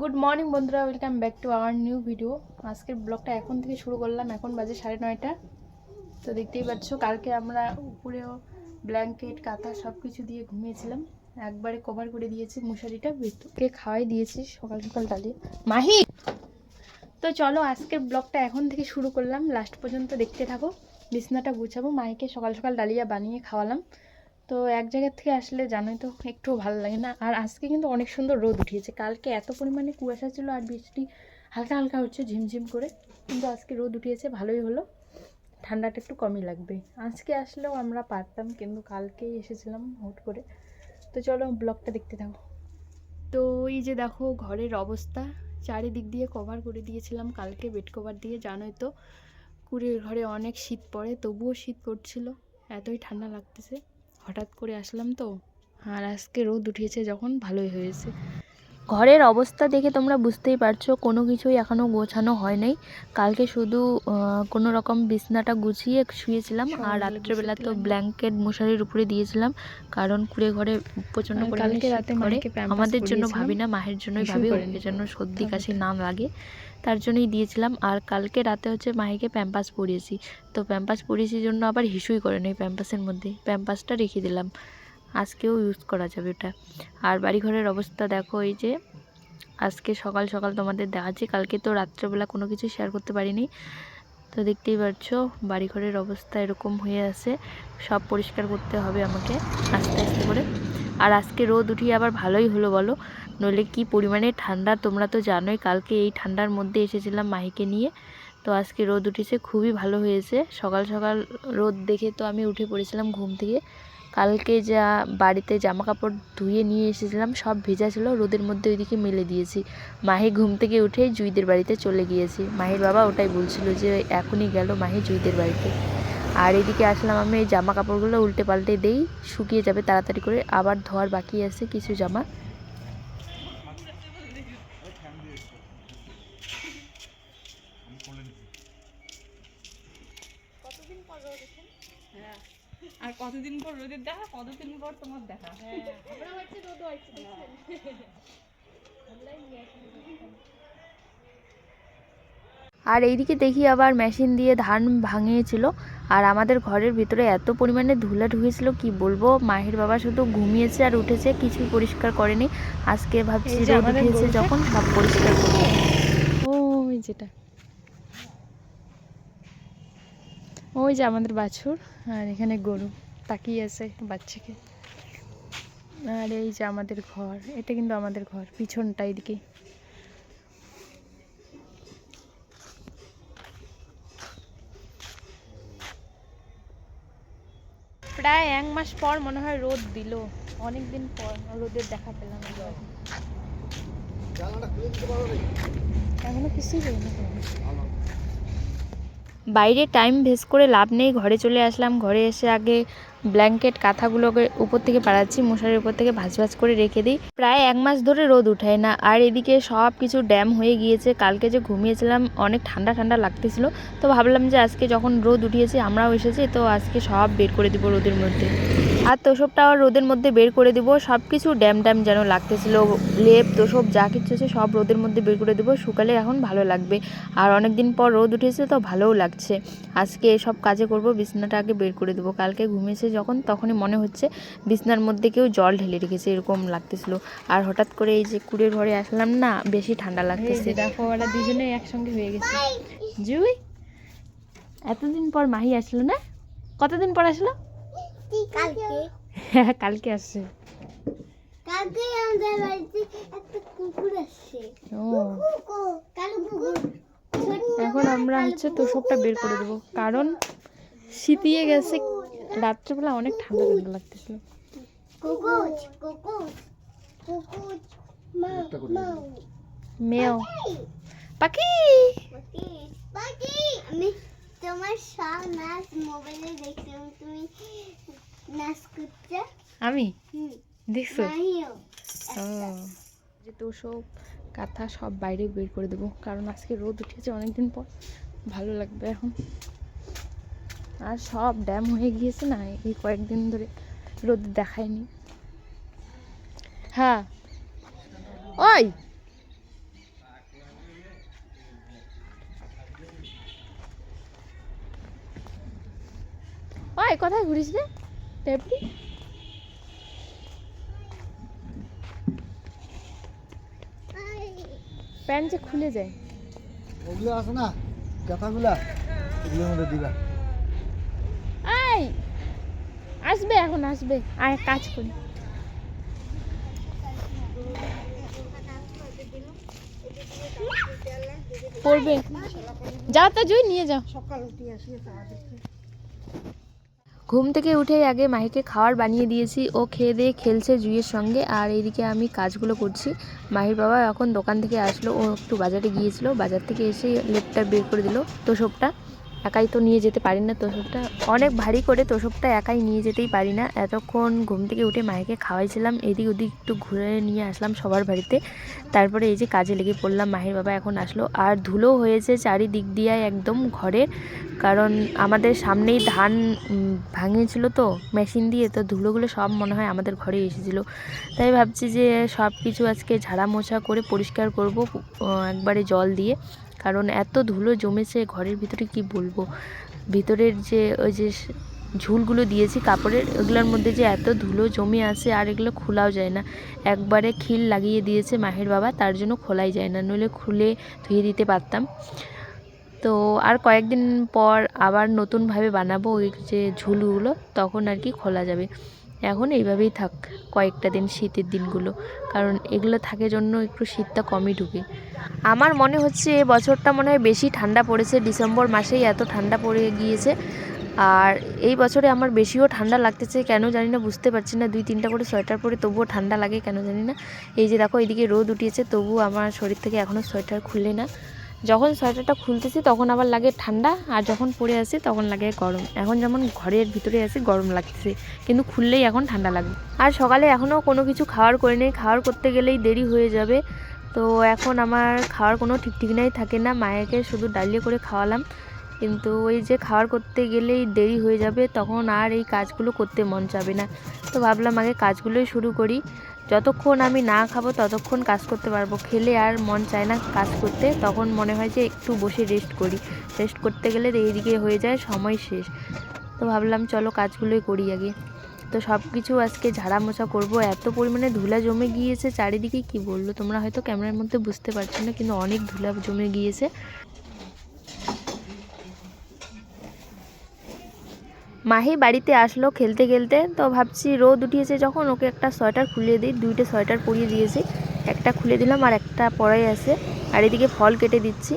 Good morning বন্ধুরা welcome back to our new video আজকের ব্লগটা এখন থেকে শুরু করলাম, এখন বাজে সাড়ে নয়টা। তো দেখতেই পাচ্ছ, কালকে আমরা উপরেও ব্ল্যাঙ্কেট কাঁথা সব কিছু দিয়ে ঘুমিয়েছিলাম। একবারে কভার করে দিয়েছি মশারিটা বিদ্যুৎকে খাওয়াই দিয়েছি সকাল সকাল ডালিয়ে। মাহি! তো চলো, আজকের ব্লগটা এখন থেকে শুরু করলাম। লাস্ট পর্যন্ত দেখতে থাকো, বিছনাটা গুছাবো, মাহিকে সকাল সকাল ডালিয়া বানিয়ে খাওয়ালাম। তো এক জায়গা থেকে আসলে জানোই তো একটুও ভালো লাগে না। আর আজকে কিন্তু অনেক সুন্দর রোদ উঠিয়েছে। কালকে এত পরিমাণে কুয়াশা ছিল আর বৃষ্টি হালকা হালকা হচ্ছে ঝিমঝিম করে। কিন্তু আজকে রোদ উঠিয়েছে, ভালোই হলো। ঠান্ডাটা একটু কমই লাগবে। আজকে আসলেও আমরা পারতাম, কিন্তু কালকেই এসেছিলাম হুট করে। তো চলো ব্লগটা দেখতে থাকো। তো এই যে দেখো ঘরের অবস্থা, চারিদিক দিয়ে কভার করে দিয়েছিলাম কালকে বেড কভার দিয়ে, জানোই তো। কুড়ির ঘরে অনেক শীত পড়ে, তবুও শীত পড়ছিল। এতই ঠান্ডা লাগতেছে। হঠাৎ করে আসলাম তো। আর আজকে রোদ উঠিয়েছে যখন ভালোই হয়েছে। ঘরের অবস্থা দেখে তোমরা বুঝতেই পারছ কোনো কিছুই এখনও গোছানো হয় নাই। কালকে শুধু কোনো রকম বিছনাটা গুছিয়ে শুয়েছিলাম আর রাত্রেবেলা তো ব্ল্যাঙ্কেট মশারির উপরে দিয়েছিলাম কারণ কুড়ে ঘরে প্রচণ্ড কালকে রাতে করে। আমাদের জন্য ভাবি না মায়ের জন্যই ভাবি। ওকে যেন সর্দি কাশি না লাগে। তার জন্যই দিয়েছিলাম। আর কালকে রাতে হচ্ছে মাহিকে প্যাম্পাস পরিয়েছি। তো প্যাম্পাস পরিয়েছি জন্য আবার হিসুই করে নেই প্যাম্পাসের মধ্যে। প্যাম্পাসটা রেখে দিলাম। আজকেও ইউজ করা যাবে ওটা। আর বাড়িঘরের অবস্থা দেখো, এই যে আজকে সকাল সকাল তোমাদের দেখাচ্ছি। কালকে তো রাত্রেবেলা কোনো কিছু শেয়ার করতে পারিনি। তো দেখতেই পাচ্ছ বাড়িঘরের অবস্থা এরকম হয়ে আছে। সব পরিষ্কার করতে হবে আমাকে আস্তে আস্তে করে। আর আজকে রোদ উঠিয়ে আবার ভালোই হলো বলো। নইলে কি পরিমাণে ঠান্ডা, তোমরা তো জানোই কালকে এই ঠান্ডার মধ্যে এসেছিলাম মাহিকে নিয়ে। তো আজকে রোদ উঠেছে, খুবই ভালো হয়েছে। সকাল সকাল রোদ দেখে তো আমি উঠে পড়েছিলাম ঘুম থেকে। কালকে যা বাড়িতে জামা কাপড় ধুয়ে নিয়ে এসেছিলাম, সব ভেজা ছিল, রোদের মধ্যে ওইদিকে মেলে দিয়েছি। মাহি ঘুম থেকে উঠেই জুইদের বাড়িতে চলে গিয়েছি। মাহির বাবা ওটাই বলছিল যে, এখনই গেল মাহি জুইদের বাড়িতে। আর এদিকে আসলাম আমি এই জামা কাপড়গুলো উল্টে পাল্টে দেই শুকিয়ে যাবে তাড়াতাড়ি করে। আবার ধোয়ার বাকি আছে কিছু জামা। আর কতদিন পর রোদের দেখা কতদিন পর তোমার দেখা? আর এইদিকে দেখি আবার মেশিন দিয়ে ধান ভাঙিয়েছিল। আর আমাদের ঘরের ভিতরে এত পরিমাণে ধুলা ঢুকেছিল কি বলব? মাহির বাবা শুধু ঘুমিয়েছে আর উঠেছে কিছুই পরিষ্কার করেনি। আজকে ভাবছি যে রোদ গরুটা। যখন সব পরিষ্কার করব। ওই যেটা। ওই যে আমাদের বাছুর আর এখানে গরু তাকিয়ে আছে বাচ্চাকে। আর এই যে আমাদের ঘর এটা কিন্তু আমাদের ঘর পিছনটা এদিকে প্রায় এক মাস পর মনে হয় রোদ দিল। অনেক দিন পর রোদের দেখা পেলাম। এখনও কিছুই হয়নি। বাইরে টাইম ভেস করে লাভ নেই, ঘরে চলে আসলাম, ঘরে এসে আগে ব্ল্যাঙ্কেট কাঁথাগুলোকে উপর থেকে পাড়াচ্ছি মশারির উপর থেকে ভাজ ভাজ করে রেখে দিই। প্রায় এক মাস ধরে রোদ উঠায় না, আর এদিকে সব কিছু ড্যাম হয়ে গিয়েছে, কালকে যে ঘুমিয়েছিলাম অনেক ঠান্ডা ঠান্ডা লাগতেছিল, তো ভাবলাম যে আজকে যখন রোদ উঠিয়েছে, আমরাও এসেছি, তো আজকে সব বের করে দিব রোদের মধ্যে। আর তোষবটা আবার রোদের মধ্যে বের করে দিব। সব কিছু ড্যাম ড্যাম যেন লাগতেছিল। লেপ তোষব যা কিছু আছে সব রোদের মধ্যে বের করে দেবো। শুকালে এখন ভালো লাগবে। আর অনেক দিন পর রোদ উঠেছে তো ভালোও লাগছে। আজকে এসব কাজে করব বিছনাটা আগে বের করে দেবো। কালকে ঘুমিয়েছে যখন তখনই মনে হচ্ছে বিছনার মধ্যে কেউ জল ঢেলে রেখেছে এরকম লাগতেছিল। আর হঠাৎ করে এই যে কুড়ের ঘরে আসলাম না বেশি ঠান্ডা লাগতেছে। দেখো ওরা দুজনেই একসঙ্গে হয়ে গেছে। জুই এতদিন পর মাহি আসলো না? কতদিন পর আসলো? কালকে কালকে? আসছে। কালকে আমাদের বাড়িতে একটা কুকুর আসছে। ও। কালো কুকুর। এখন আমরা হচ্ছে তোষবটা বের করে দেবো। কারণ শীতিয়ে গেছে। রাত্রেবেলা অনেক ঠান্ডা ঠান্ডা লাগতেছিল। কুকুর কুকুর কুকুর মাউ মাউ মেয়েও পাখি। পাখি। পাখি আমি তোমার সব নাচ মোবাইলে দেখতে তুমি আমি? দেখছ? যে তোষক কাঁথা সব বাইরে বের করে দেবো কারণ আজকে রোদ উঠেছে অনেকদিন পর। ভালো লাগবে এখন। আর সব ড্যাম হয়ে গিয়েছে না এই কয়েকদিন ধরে রোদ দেখায়নি। হ্যাঁ। ওই! ওই কোথায় ঘুরিস রে? টেপটি প্যান্ট যে খুলে যায়। ওগুলো আছে না গাথাগুলা ওগুলোর মধ্যে দিবা। এই আসবে এখন আসবে। আয় কাজ করি। পড়বে। যাও তো জুই নিয়ে যাও। ঘুম থেকে উঠেই আগে মাহিকে খাবার বানিয়ে দিয়েছি। ও খেয়ে দিয়ে খেলছে জুইয়ের সঙ্গে। আর এইদিকে আমি কাজগুলো করছি। মাহির বাবা এখন দোকান থেকে আসলো। ও একটু বাজারে গিয়েছিল। বাজার থেকে এসে লেপটা বের করে দিল। তোষবটা একাই তো নিয়ে যেতে পারি না তোষবটা অনেক ভারী করে তোষবটা একাই নিয়ে যেতেই পারি না। এতক্ষণ ঘুম থেকে উঠে মায়েকে খাওয়াইছিলাম, এদিক ওদিক একটু ঘুরে নিয়ে আসলাম সবার বাড়িতে। তারপরে এই যে কাজে লেগে পড়লাম, মাহির বাবা এখন আসলো। আর ধুলো হয়েছে চারিদিক দিয়ে একদম ঘরে, কারণ আমাদের সামনেই ধান ভাঙিয়েছিল তো মেশিন দিয়ে, তো ধুলোগুলো সব মনে হয় আমাদের ঘরে এসেছিল। তাই ভাবছি যে সব কিছু আজকে ঝাড়া মোছা করে পরিষ্কার করব একবারে জল দিয়ে। কারণ এত ধুলো জমেছে, ঘরের ভিতরে কি বলব? ভিতরের যে ওই যে ঝুলগুলো দিয়েছি, কাপড়ের, ওগুলোর মধ্যে যে এত ধুলো জমে আছে আর এগুলো খোলাও যায় না। একবারে খিল লাগিয়ে দিয়েছে মাহের বাবা, তার জন্য খোলাই যায় না, নইলে খুলে ধুয়ে দিতে পারতাম। তো আর কয়েকদিন পর আবার নতুনভাবে বানাবো ওই যে ঝুলগুলো, তখন আর কি খোলা যাবে। এখন এইভাবেই থাক, কয়েকটা দিন শীতের দিনগুলো, কারণ এগুলো থাকে জন্য একটু শীতটা কমই ঢুকে। আমার মনে হচ্ছে এ বছরটা মনে হয় বেশি ঠান্ডা পড়েছে, ডিসেম্বর মাসেই এত ঠান্ডা পড়ে গিয়েছে। আর এই বছরে আমার বেশিও ঠান্ডা লাগতেছে, কেন জানি না, বুঝতে পারছি না, দুই তিনটা করে সোয়েটার পরে তবুও ঠান্ডা লাগে কেন জানি না। এই যে দেখো, এইদিকে রোদ উঠিয়েছে, তবুও আমার শরীর থেকে এখনও সোয়েটার খুললে না। যখন সোয়েটারটা খুলতেছি তখন আবার লাগে ঠান্ডা, আর যখন পরে আসি তখন লাগে গরম। এখন যেমন ঘরের ভিতরে আসি, গরম লাগতেছে, কিন্তু খুললেই এখন ঠান্ডা লাগবে। আর সকালে এখনও কোনো কিছু খাওয়ার করে নেই, খাওয়ার করতে গেলেই দেরি হয়ে যাবে। তো এখন আমার খাওয়ার কোনো ঠিক ঠিকানাই থাকে না, মায়েকে শুধু ডালিয়ে করে খাওয়ালাম। কিন্তু ওই যে খাওয়ার করতে গেলেই দেরি হয়ে যাবে, তখন আর এই কাজগুলো করতে মন চাবে না। তো ভাবলাম আগে কাজগুলোই শুরু করি। যতক্ষণ আমি না খাব, ততক্ষণ কাজ করতে পারব। খেলে আর মন চায় না কাজ করতে। তখন মনে হয় যে একটু বসে রেস্ট করি। রেস্ট করতে গেলে এইদিকে হয়ে যায়, সময় শেষ। তো ভাবলাম, চলো কাজগুলোই করি আগে। তো সব কিছু আজকে ঝাড়া মোছা করব। এত পরিমাণে ধুলা জমে গিয়েছে, চারিদিকে কি বলল? তোমরা হয়তো ক্যামেরার মধ্যে বুঝতে পারছ না, কিন্তু অনেক ধুলা জমে গিয়েছে। মাহি বাড়িতে আসলো খেলতে খেলতে, তো ভাবছি রোদ উঠিয়েছে যখন, ওকে একটা সোয়েটার খুলিয়ে দিই, দুইটা সোয়েটার পরিয়ে দিয়েছি। একটা খুলে দিলাম আর একটা পরাই আছে, আর এদিকে ফল কেটে দিচ্ছি।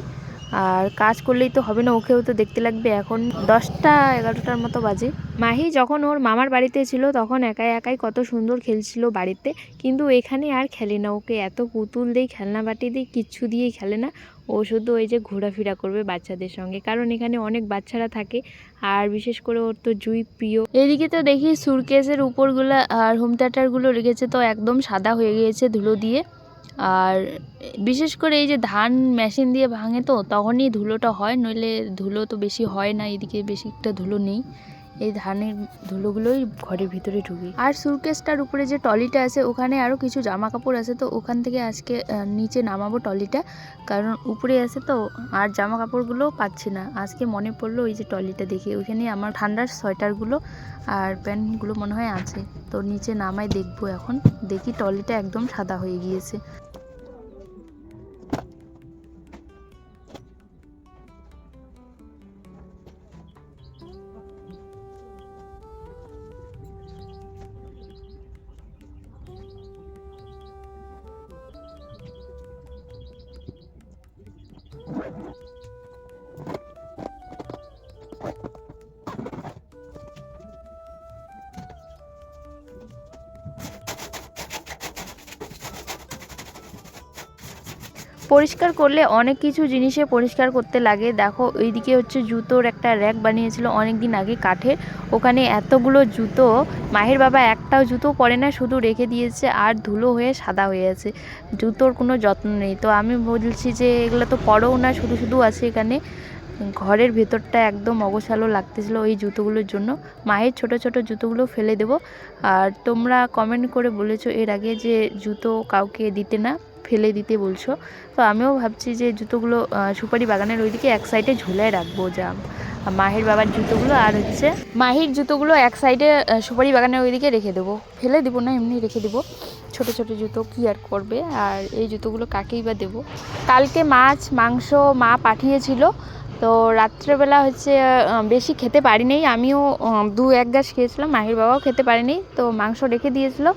আর কাজ করলেই তো হবে না, ওকেও তো দেখতে লাগবে এখন। দশটা, এগারোটার মতো বাজে। মাহি যখন ওর মামার বাড়িতে ছিল, তখন একাই একাই কত সুন্দর খেলছিল বাড়িতে। কিন্তু এখানে আর খেলে না, ওকে এত পুতুল দিই খেলনা বাটি দিই কিচ্ছু দিয়েই খেলে না। ও শুধু ওই যে ঘোরাফেরা করবে বাচ্চাদের সঙ্গে। কারণ এখানে অনেক বাচ্চারা থাকে, আর বিশেষ করে ওর তো জুই প্রিয়। এদিকে তো দেখি সুরকেসের উপরগুলো আর হোম থিয়েটারগুলো রেখেছে তো একদম সাদা হয়ে গিয়েছে ধুলো দিয়ে। আর বিশেষ করে এই যে ধান মেশিন দিয়ে ভাঙে তো, তখনই ধুলোটা হয়, নইলে ধুলো তো বেশি হয় না, এদিকে বেশি একটা ধুলো নেই। এই ধানের ধুলোগুলোই ঘরের ভিতরে ঢুকে। আর সুরকেসটার উপরে যে টলিটা আছে, ওখানে আরও কিছু জামা কাপড় আছে, তো ওখান থেকে আজকে নিচে নামাবো টলিটা, কারণ উপরে আছে তো, আর জামা কাপড়গুলো পাচ্ছি না। আজকে মনে পড়ল ওই যে টলিটা দেখে, ওইখানে আমার ঠান্ডার সোয়েটারগুলো আর প্যান্টগুলো মনে হয় আছে। তো নিচে নামাই দেখব এখন, দেখি টলিটা একদম সাদা হয়ে গিয়েছে। পরিষ্কার করলে অনেক কিছু জিনিসে পরিষ্কার করতে লাগে। দেখো ওইদিকে হচ্ছে জুতোর একটা র্যাক বানিয়েছিল অনেক দিন আগে কাঠের। ওখানে এতগুলো জুতো, মাহের বাবা একটাও জুতো পরে না, শুধু রেখে দিয়েছে আর ধুলো হয়ে সাদা হয়ে আছে। জুতোর কোনো যত্ন নেই। তো আমি বলছি যে, এগুলো তো পরেও না, শুধু শুধু আছে এখানে। ঘরের ভেতরটা একদম অগোছালো লাগতেছিল ওই জুতোগুলোর জন্য। মায়ের ছোট ছোট জুতোগুলো ফেলে দেবো। আর তোমরা কমেন্ট করে বলেছ এর আগে যে জুতো কাউকে দিতে না। ফেলে দিতে বলছো। তো আমিও ভাবছি যে জুতোগুলো সুপারি বাগানের ওইদিকে এক সাইডে ঝুলায় রাখব যা মাহির বাবার জুতোগুলো আর হচ্ছে মাহির জুতোগুলো এক সাইডে সুপারি বাগানের ওইদিকে রেখে দেবো। ফেলে দেবো না, এমনি রেখে দেবো। ছোট ছোট জুতো কি আর করবে? আর এই জুতোগুলো কাকেই বা দেবো? কালকে মাছ, মাংস মা পাঠিয়েছিল। তো রাত্রেবেলা হচ্ছে বেশি খেতে পারিনি। আমিও দু এক গাছ খেয়েছিলাম, মাহির বাবাও খেতে পারেনি। তো মাংস রেখে দিয়েছিল।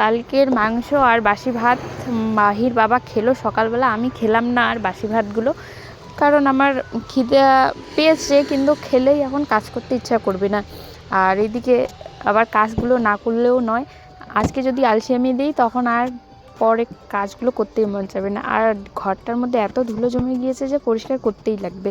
কালকের মাংস আর বাসি ভাত মাহির বাবা খেলো, সকালবেলা আমি খেলাম না আর বাসি ভাতগুলো। কারণ আমার খিদে পেয়েছে, কিন্তু খেলেই এখন কাজ করতে ইচ্ছা করবে না। আর এদিকে আবার কাজগুলো না করলেও নয়। আজকে যদি আলসেমি দিই, তখন আর পরে কাজগুলো করতেই মন যাবে না। আর ঘরটার মধ্যে এত ধুলো জমে গিয়েছে যে পরিষ্কার করতেই লাগবে।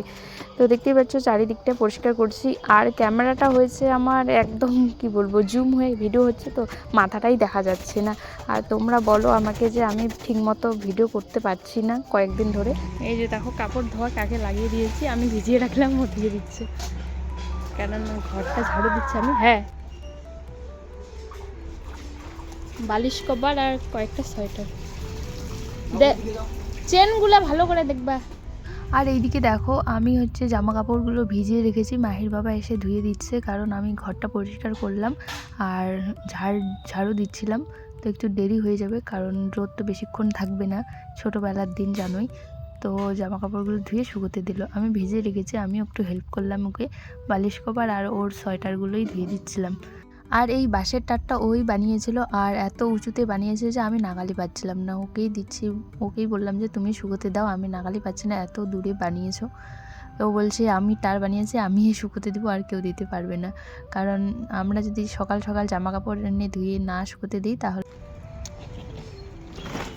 তো দেখতেই পাচ্ছ, চারিদিকটা পরিষ্কার করছি। আর ক্যামেরাটা হয়েছে আমার একদম, কি বলব জুম হয়ে ভিডিও হচ্ছে তো মাথাটাই দেখা যাচ্ছে না। আর তোমরা বলো আমাকে যে আমি ঠিকমতো ভিডিও করতে পারছি না কয়েকদিন ধরে। এই যে দেখো, কাপড় ধোয়া কাকে লাগিয়ে দিয়েছি, আমি ভিজিয়ে রাখলাম ও দিয়ে দিচ্ছে। কেননা ঘরটা ঝাড়ু দিচ্ছে আমি হ্যাঁ। বালিশ কভার আর কয়েকটা সোয়েটার। চেনগুলা ভালো করে দেখবা। আর এইদিকে দেখো, আমি হচ্ছে জামা কাপড়গুলো ভিজিয়ে রেখেছি। মাহির বাবা এসে ধুয়ে দিচ্ছে, কারণ আমি ঘরটা পরিষ্কার করলাম আর ঝাড়, ঝাড়ু দিচ্ছিলাম। তো একটু দেরি হয়ে যাবে, কারণ রোদ তো বেশিক্ষণ থাকবে না, ছোটোবেলার দিন জানোই। তো জামা কাপড়গুলো ধুয়ে শুকোতে দিল। আমি ভিজিয়ে রেখেছি, আমিও একটু হেল্প করলাম ওকে। বালিশ কভার আর ওর সোয়েটারগুলোই ধুয়ে দিচ্ছিলাম। আর এই বাঁশের টাটটা ওই বানিয়েছিল আর এত উঁচুতে বানিয়েছে যে আমি নাগালি পাচ্ছিলাম না। ওকেই দিচ্ছি, ওকেই বললাম যে, তুমি শুকোতে দাও, আমি নাগালি পাচ্ছি না, এত দূরে বানিয়েছো। তো বলছে, আমি তার বানিয়েছি, আমি শুকোতে দেবো, আর কেউ দিতে পারবে না। কারণ আমরা যদি সকাল সকাল জামা কাপড় এনে ধুয়ে না শুকোতে দিই, তাহলে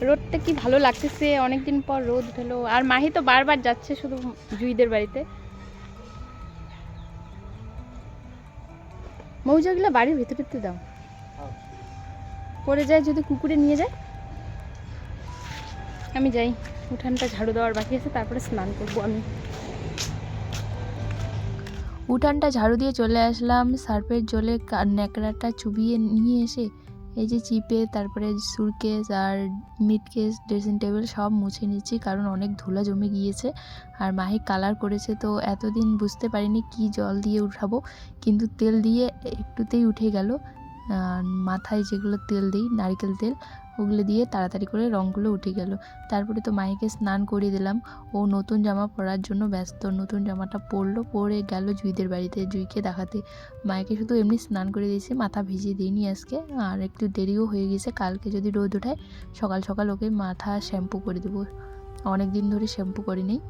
রোদটা কি ভালো লাগতেছে? অনেকদিন পর রোদ উঠল। আর মাহি তো বারবার যাচ্ছে শুধু জুইদের বাড়িতে। মৌজাগুলো বাড়ির ভিতরে দাও। পড়ে যায় যদি কুকুরে নিয়ে যায়। আমি যাই, উঠানটা ঝাড়ু দেওয়ার বাকি আছে, তারপরে স্নান করব আমি। উঠানটা ঝাড়ু দিয়ে চলে আসলাম সার্ফের জলে ন্যাকড়াটা চুবিয়ে নিয়ে এসে এই যে চিপে তারপরে সুরকেস আর মিটকেস ড্রেসিং টেবিল সব মুছে নিচ্ছি কারণ অনেক ধুলা জমে গিয়েছে। আর মাহি কালার করেছে তো এতদিন বুঝতে পারিনি কি জল দিয়ে উঠাবো। কিন্তু তেল দিয়ে একটুতেই উঠে গেল। মাথায় যেগুলো তেল দিই, নারকেল তেল ওগুলো দিয়ে তাড়াতাড়ি করে রঙগুলো উঠে গেল। তারপরে তো মাহিকে স্নান করিয়ে দিলাম। ও নতুন জামা পরার জন্য ব্যস্ত। নতুন জামাটা পরলো, পরে গেল জুইদের বাড়িতে জুইকে দেখাতে। মায়েকে শুধু এমনি স্নান করে দিয়েছি, মাথা ভিজিয়ে দিইনি আজকে। আর একটু দেরিও হয়ে গেছে, কালকে যদি রোদ ওঠায় সকাল সকাল ওকে মাথা শ্যাম্পু করে দেবো। অনেক দিন ধরে শ্যাম্পু করে করিনি।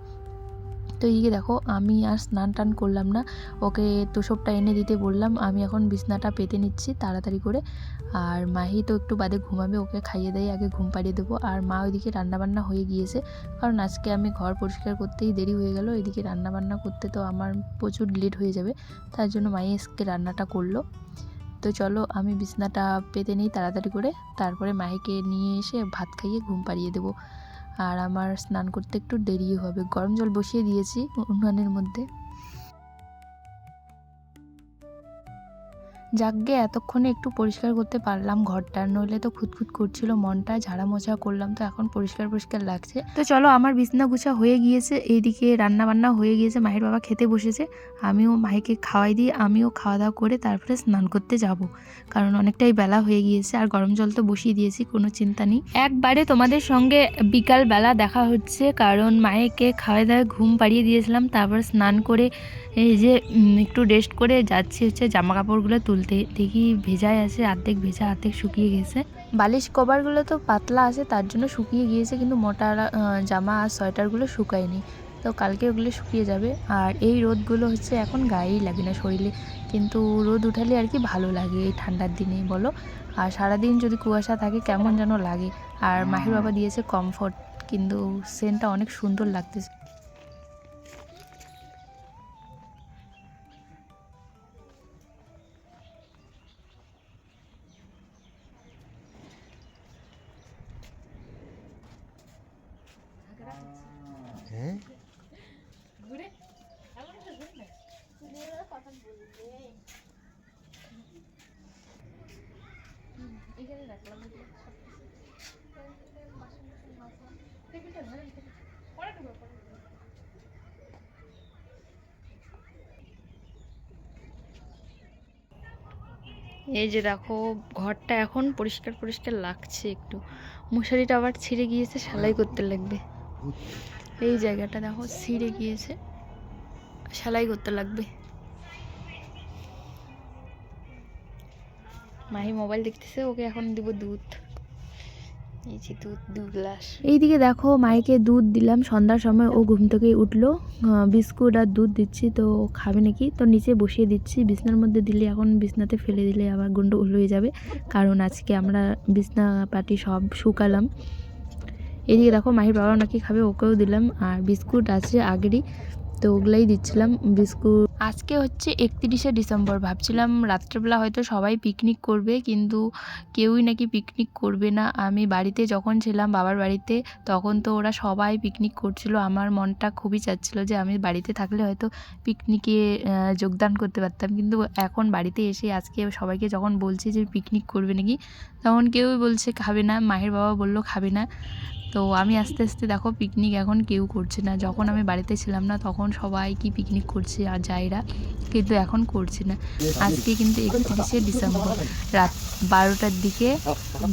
তো এইদিকে দেখো, আমি আর স্নান টান করলাম না। ওকে তোষবটা এনে দিতে বললাম, আমি এখন বিছনাটা পেতে নিচ্ছি তাড়াতাড়ি করে। আর মাহি তো একটু বাদে ঘুমাবে, ওকে খাইয়ে দেয় আগে ঘুম পাড়িয়ে দেবো। আর মা ওইদিকে রান্নাবান্না হয়ে গিয়েছে, কারণ আজকে আমি ঘর পরিষ্কার করতেই দেরি হয়ে গেল। এদিকে রান্নাবান্না করতে তো আমার প্রচুর লেট হয়ে যাবে, তার জন্য মাই আজকে রান্নাটা করল। তো চলো, আমি বিছনাটা পেতে নিই তাড়াতাড়ি করে, তারপরে মাহিকে নিয়ে এসে ভাত খাইয়ে ঘুম পাড়িয়ে দেবো। আর আমার স্নান করতে একটু দেরিও হবে। গরম জল বসিয়ে দিয়েছি উনুনের মধ্যে। যাকগে, এতক্ষণে একটু পরিষ্কার করতে পারলাম ঘরটা নইলে তো খুঁতখুত করছিল মনটা ঝাড়া মোছা করলাম তো এখন পরিষ্কার পরিষ্কার লাগছে। তো চলো, আমার বিছনা গুছা হয়ে গিয়েছে, এইদিকে রান্না বান্না হয়ে গিয়েছে, মাহির বাবা খেতে বসেছে। আমিও মাহিকে খাওয়াই দিই, আমিও খাওয়া দাওয়া করে তারপরে স্নান করতে যাব। কারণ অনেকটাই বেলা হয়ে গিয়েছে, আর গরম জল তো বসিয়ে দিয়েছি, কোনো চিন্তা নেই। একবারে তোমাদের সঙ্গে বিকাল বেলা দেখা হচ্ছে, কারণ মায়েকে খাওয়াই দাওয়ায় ঘুম পাড়িয়ে দিয়েছিলাম, তারপর স্নান করে এই যে একটু রেস্ট করে যাচ্ছি হচ্ছে জামা কাপড়গুলো তুলতে। দেখি ভেজাই আছে অর্ধেক ভেজা অর্ধেক শুকিয়ে গেছে। বালিশ কভারগুলো তো পাতলা আছে, তার জন্য শুকিয়ে গিয়েছে, কিন্তু মোটা জামা আর সোয়েটারগুলো শুকায়নি। তো কালকে ওগুলো শুকিয়ে যাবে। আর এই রোদগুলো হচ্ছে এখন গায়েই লাগে না শরীরে, কিন্তু রোদ উঠালে আর কি ভালো লাগে এই ঠান্ডার দিনে, বলো? আর সারাদিন যদি কুয়াশা থাকে কেমন যেন লাগে। আর মাহির বাবা দিয়েছে কমফর্ট কিন্তু সেন্টটা অনেক সুন্দর লাগতেছে। এই যে দেখো, ঘরটা এখন পরিষ্কার পরিষ্কার লাগছে একটু। মশারিটা আবার ছিঁড়ে গিয়েছে, সেলাই করতে লাগবে। এই জায়গাটা দেখো, ছিঁড়ে গিয়েছে, সেলাই করতে লাগবে। মাহি মোবাইল দেখতেছে, ওকে এখন দিব দুধ এই যে দুধ দু গ্লাস এইদিকে দেখো মাইকে দুধ দিলাম, সন্ধ্যার সময় ও ঘুম থেকে উঠল। বিস্কুট আর দুধ দিচ্ছি, তো খাবে নাকি? তো নিচে বসিয়ে দিচ্ছি, বিছনার মধ্যে দিলে এখন বিছনাতে ফেলে দিলে আবার গন্ডগোল হয়ে যাবে। কারণ আজকে আমরা বিছনা পাটি সব শুকালাম। এদিকে দেখো মাহির বাবা নাকি খাবে, ওকেও দিলাম। আর বিস্কুট আছে আগেরই। তো ওগুলাই দিচ্ছিলাম, বিস্কুট। আজকে হচ্ছে একত্রিশে ডিসেম্বর, ভাবছিলাম রাত্রেবেলা হয়তো সবাই পিকনিক করবে, কিন্তু কেউই নাকি পিকনিক করবে না। আমি বাড়িতে যখন ছিলাম, বাবার বাড়িতে, তখন তো ওরা সবাই পিকনিক করছিল। আমার মনটা খুবই চাচ্ছিল যে আমি বাড়িতে থাকলে হয়তো পিকনিকে যোগদান করতে পারতাম। কিন্তু এখন বাড়িতে এসে আজকে সবাইকে যখন বলছি যে পিকনিক করবে নাকি, তখন কেউই বলছে খাবে না। মায়ের বাবা বলল খাবে না। তো আমি আস্তে আস্তে দেখো পিকনিক এখন কেউ করছে না। যখন আমি বাড়িতে ছিলাম না, তখন সবাই কি পিকনিক করছে আর যাইরা কিন্তু এখন করছে না। আজকে কিন্তু একত্রিশে ডিসেম্বর, রাত বারোটার দিকে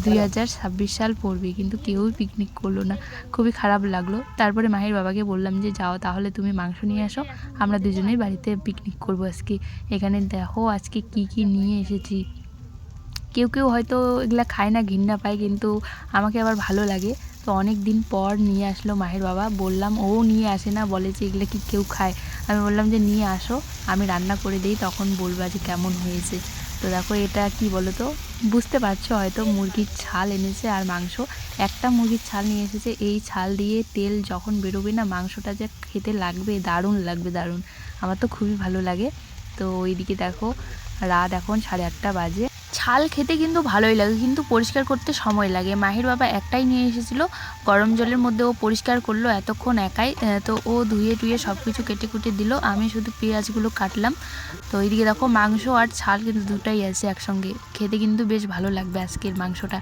দুই হাজার ছাব্বিশ সাল পড়বে, কিন্তু কেউই পিকনিক করল না। খুবই খারাপ লাগল। তারপরে মাহির বাবাকে বললাম যে, যাও তাহলে তুমি মাংস নিয়ে আসো, আমরা দুজনেই বাড়িতে পিকনিক করব আজকে। এখানে দেখো আজকে কি কি নিয়ে এসেছি। কেউ কেউ হয়তো এগুলা খায় না, ঘৃণা পায়, কিন্তু আমাকে আবার ভালো লাগে। তো অনেক দিন পর নিয়ে আসলো মাহের বাবা। বললাম, ও নিয়ে আসে না, বলে যে এগুলো কি কেউ খায়? আমি বললাম যে, নিয়ে আসো, আমি রান্না করে দিই, তখন বলবা যে কেমন হয়েছে। তো দেখো, এটা কি বলো তো বুঝতে পারছ হয়তো, মুরগির ছাল এনেছে আর মাংস। একটা মুরগির ছাল নিয়ে এসেছে, এই ছাল দিয়ে তেল যখন বেরোবে না, মাংসটা যে খেতে লাগবে, দারুণ লাগবে, দারুণ। আমার তো খুবই ভালো লাগে। তো ওইদিকে দেখো, রাত এখন সাড়ে আটটা বাজে। ছাল খেতে কিন্তু ভালোই লাগে, কিন্তু পরিষ্কার করতে সময় লাগে। মাহির বাবা একটাই নিয়ে এসেছিল, গরম জলের মধ্যে ও পরিষ্কার করল, এতক্ষণ একাই তো ও ধুয়ে টুয়ে সব কিছু কেটে কুটে দিল, আমি শুধু পেঁয়াজগুলো কাটলাম। তো এইদিকে দেখো, মাংস আর ছাল কিন্তু দুটাই আছে একসঙ্গে, খেতে কিন্তু বেশ ভালো লাগবে আজকের মাংসটা।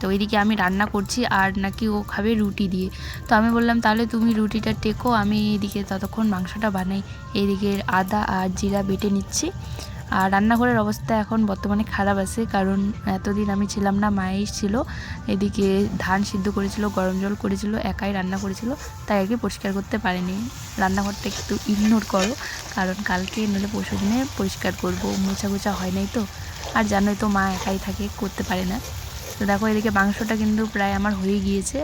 তো এইদিকে আমি রান্না করছি, আর নাকি ও খাবে রুটি দিয়ে। তো আমি বললাম, তাহলে তুমি রুটিটা টেকো, আমি এইদিকে ততক্ষণ মাংসটা বানাই। এইদিকে আদা আর জিরা বেটে নিচ্ছি। আর রান্নাঘরের অবস্থা এখন বর্তমানে খারাপ আছে, কারণ এতদিন আমি ছিলাম না মায়ের ছিল। এদিকে ধান সিদ্ধ করেছিল, গরম জল করেছিল, একাই রান্না করেছিল, তাই আর কি পরিষ্কার করতে পারেনি। রান্নাঘরটা একটু ইগনোর করো, কারণ কালকে নইলে পরশু দিনে পরিষ্কার করব, মোছা গোছা হয় নাই তো। আর জানোই তো মা একাই থাকে, করতে পারে না। তো দেখো এদিকে মাংসটা কিন্তু প্রায় আমার হয়ে গিয়েছে।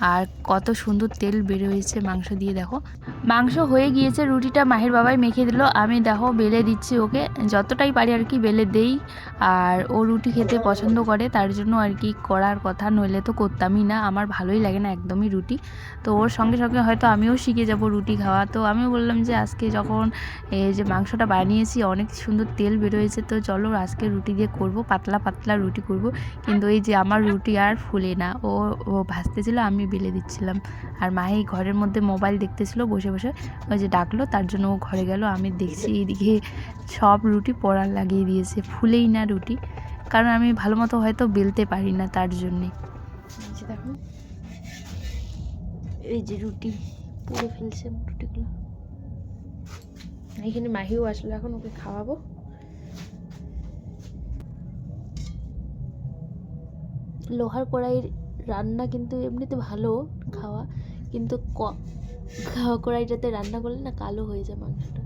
আর কত সুন্দর তেল বের হয়েছে মাংস দিয়ে, দেখো। মাংস হয়ে গিয়েছে, রুটিটা মাহির বাবাই মেখে দিল। আমি, দেখো, বেলে দিচ্ছি ওকে। যতটাই পারি আর কি বেলে দেই। আর ও রুটি খেতে পছন্দ করে, তার জন্য আর কি করার কথা। নইলে তো করতামই না। আমার ভালোই লাগে না একদমই রুটি। তো ওর সঙ্গে সঙ্গে হয়তো আমিও শিখে যাব রুটি খাওয়া। তো আমি বললাম যে, আজকে যখন এই যে মাংসটা বানিয়েছি, অনেক সুন্দর তেল বেরোয়েছে তো চলো, আজকে রুটি দিয়ে করব, পাতলা পাতলা রুটি করব। কিন্তু এই যে আমার রুটি আর ফুলে না। ও ও ভাজতেছিল, আমি বেলে দিচ্ছিলাম। আর মাহি ঘরের মধ্যে মোবাইল দেখতেছিল, বসে বসে ওই যে ডাকলো, তার জন্য ও ঘরে গেল। আমি দেখছি এইদিকে সব রুটি পড়ার লাগিয়ে দিয়েছে, ফুলেই না রুটি। কারণ আমি ভালো মতো হয়তো বেলতে পারি না তার জন্যে। এই যে রুটি, পুড়ে ফেলছে রুটিগুলো। এখানে মাহিও আসলো, এখন ওকে খাওয়াবো। লোহার কড়াইয়ের রান্না কিন্তু এমনিতে ভালো খাওয়া কিন্তু ক- খাওয়া কড়াইটাতে রান্না করলে না কালো হয়ে যায় মাংসটা।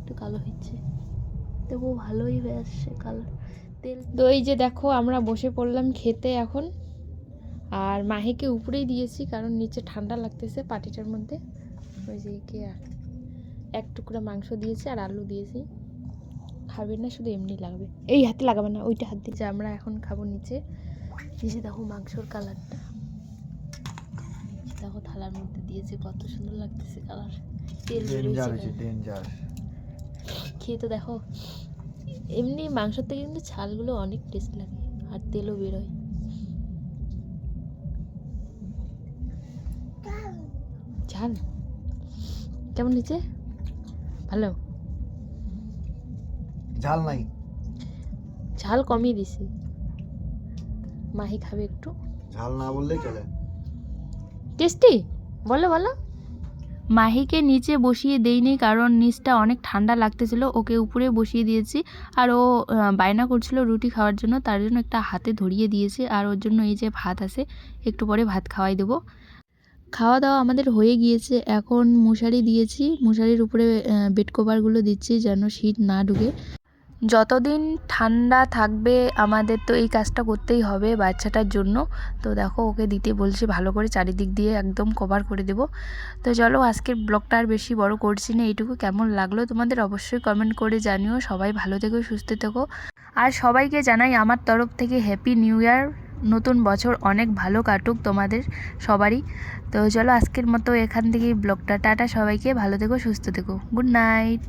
একটু কালো হচ্ছে। তবুও ভালোই হয়ে আসছে কালার তেল তো এই যে দেখো আমরা বসে পড়লাম খেতে এখন। আর মাহিকে উপরেই দিয়েছি কারণ নিচে ঠান্ডা লাগতেছে পাটিটার মধ্যে। ওই যে কে আর এক টুকরা মাংস দিয়েছি আর আলু দিয়েছি। খাবে না শুধু এমনি লাগবে। এই হাতে লাগাবে না ওইটা হাত দিয়ে। আমরা এখন খাব নিচে। নিচে দেখো মাংসর কালারটা দেখো থালার মধ্যে দিয়েছে কত সুন্দর লাগতেছে কালার তেল হয়েছে খেয়ে তো দেখো এমনি মাংসর থেকে কিন্তু ছালগুলো অনেক টেস্ট লাগে আর তেলও বেরোয় ঝাল কেমন নিচে ভালো? ঝাল নাই। ঝাল কমিয়ে দিছি মাহি খাবে একটু। ঝাল না বললেই চলে। টেস্টি? বলো বলো। মাহিকে নিচে বসিয়ে দেইনি কারণ নিচটা অনেক ঠান্ডা লাগতেছিল। ওকে উপরে বসিয়ে দিয়েছি আর ও বায়না করছিল রুটি খাওয়ার জন্য। তার জন্য একটা হাতে ধরিয়ে দিয়েছি আর ওর জন্য এই যে ভাত আছে একটু পরে ভাত খাওয়াই দেবো। খাওয়া দাওয়া আমাদের হয়ে গিয়েছে। এখন মশারি দিয়েছি। মশারির উপরে বেড কভারগুলো দিচ্ছি যেন শীত না ঢুকে। যতদিন ঠান্ডা থাকবে, আমাদের তো এই কাজটা করতেই হবে বাচ্চাটার জন্য। তো দেখো, ওকে দিতে বলছি, ভালো করে চারিদিক দিয়ে একদম কভার করে দেবো। তো চলো, আজকের ব্লগটা আর বেশি বড় করছি না, এইটুকু। কেমন লাগল তোমাদের অবশ্যই কমেন্ট করে জানিও। সবাই ভালো থেকো, সুস্থ থেকো। আর সবাইকে জানাই, আমার তরফ থেকে হ্যাপি নিউ ইয়ার নতুন বছর অনেক ভালো কাটুক তোমাদের সবারই। তো চলো, আজকের মতো এখান থেকেই ব্লগটা টাটা সবাইকে, ভালো থেকো, সুস্থ থেকো। Good night